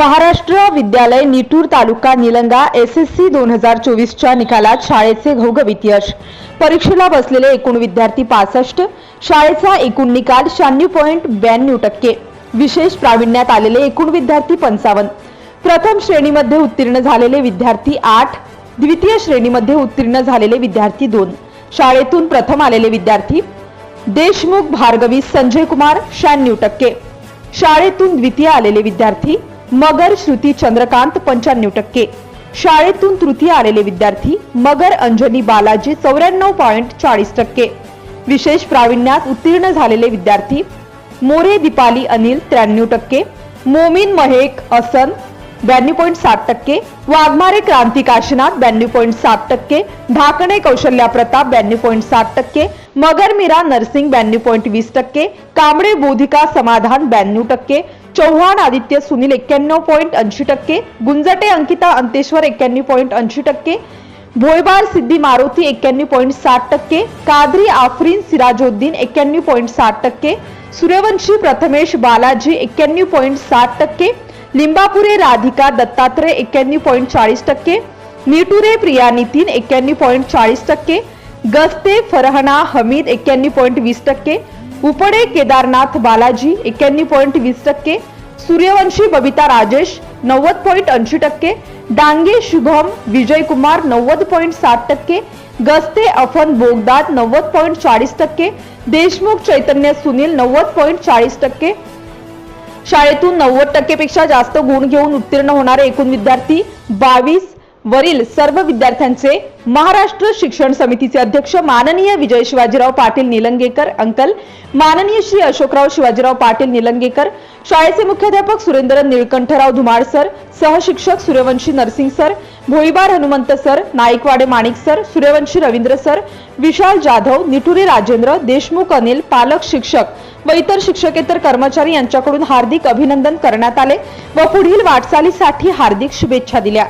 Maharashtra Vidyalaya Nitur taluka Nilanga S S C दोन हजार चोवीसच्या निकालात शाळेचे घवघवीत यश परीक्षेला बसलेले एकूण विद्यार्थी पासष्ट शाळेचा एकूण निकाल शहाण्णव पॉईंट ब्याण्णव टक्के. विशेष प्रावीण्यात आलेले एकूण विद्यार्थी पंचावन्न. प्रथम श्रेणीमध्ये उत्तीर्ण झालेले विद्यार्थी आठ द्वितीय श्रेणीमध्ये उत्तीर्ण झालेले विद्यार्थी दोन. शाळेतून प्रथम आलेले विद्यार्थी देशमुख भार्गवी संजय कुमार शहाण्णव टक्के. शाळेतून द्वितीय आलेले विद्यार्थी मगर श्रुती चंद्रकांत पंच्याण्णव टक्के. शाळेतून तृतीय आलेले विद्यार्थी मगर अंजनी बालाजी चौऱ्याण्णव पॉईंट चाळीस टक्के. विशेष प्रावीण्यात उत्तीर्ण झालेले विद्यार्थी मोरे दीपाली अनिल त्र्याण्णव टक्के. मोमीन महेक असन ब्याण्णव पॉईंट सात टक्के वाघमारे क्रांती काशीनाथ ब्याण्णव पॉईंट सात टक्के ढाकणे कौशल्या प्रताप ब्याण्णव पॉईंट सात टक्के मगर मीरा नर्सिंग ब्याण्णव पॉईंट वीस टक्के कांबळे बोधिका समाधान ब्याण्णव टक्के चव्हाण आदित्य सुनील एक्क्याण्णव पॉईंट ऐंशी टक्के गुंजटे अंकिता अंतेश्वर एक्क्याण्णव पॉईंट ऐंशी टक्के भोयबार सिद्धी मारुती एक्क्याण्णव पॉईंट साठ टक्के कादरी आफरीन सिराजोद्दीन एक्क्याण्णव पॉईंट साठ टक्के सूर्यवंशी प्रथमेश बालाजी एक्क्याण्णव पॉईंट साठ टक्के लिंबापुरे राधिका दत्तात्रय एक्क्याण्णव पॉईंट चाळीस टक्के निटुरे प्रिया नितीन एक्क्याण्णव पॉईंट चाळीस टक्के गस्ते फरहना हमीद एक्क्याण्णव पॉईंट वीस टक्के उपडे केदारनाथ बालाजी एक्क्याण्णव पॉईंट वीस टक्के सूर्यवंशी बबिता राजेश नव्वद पॉईंट ऐंशी टक्के डांगे शुभम विजय कुमार नव्वद पॉईंट सात टक्के गस्ते अफन बोगदाद नव्वद पॉईंट चाळीस टक्के देशमुख चैतन्य सुनील नव्वद पॉईंट चाळीस टक्के शाळेतून नव्वद टक्केपेक्षा जास्त गुण घेऊन उत्तीर्ण होणारे एकूण विद्यार्थी बावीस वरील सर्व विद्यार्थ्यांचे महाराष्ट्र शिक्षण समितीचे अध्यक्ष माननीय विजय शिवाजीराव पाटील निलंगेकर अंकल माननीय श्री अशोकराव शिवाजीराव पाटील निलंगेकर शाळेचे मुख्याध्यापक Surendra Nilkanthrao Dhumal sir सहशिक्षक Suryavanshi Narsing sir Bhoibar Hanumant sir Naikwade Manik sir Suryavanshi Ravindra sir Vishal Jadhav Niture Rajendra Deshmukh Anil पालक शिक्षक व इतर शिक्षकेतर कर्मचारी यांच्याकडून हार्दिक अभिनंदन करण्यात आले व पुढील वाटचालीसाठी हार्दिक शुभेच्छा दिल्या.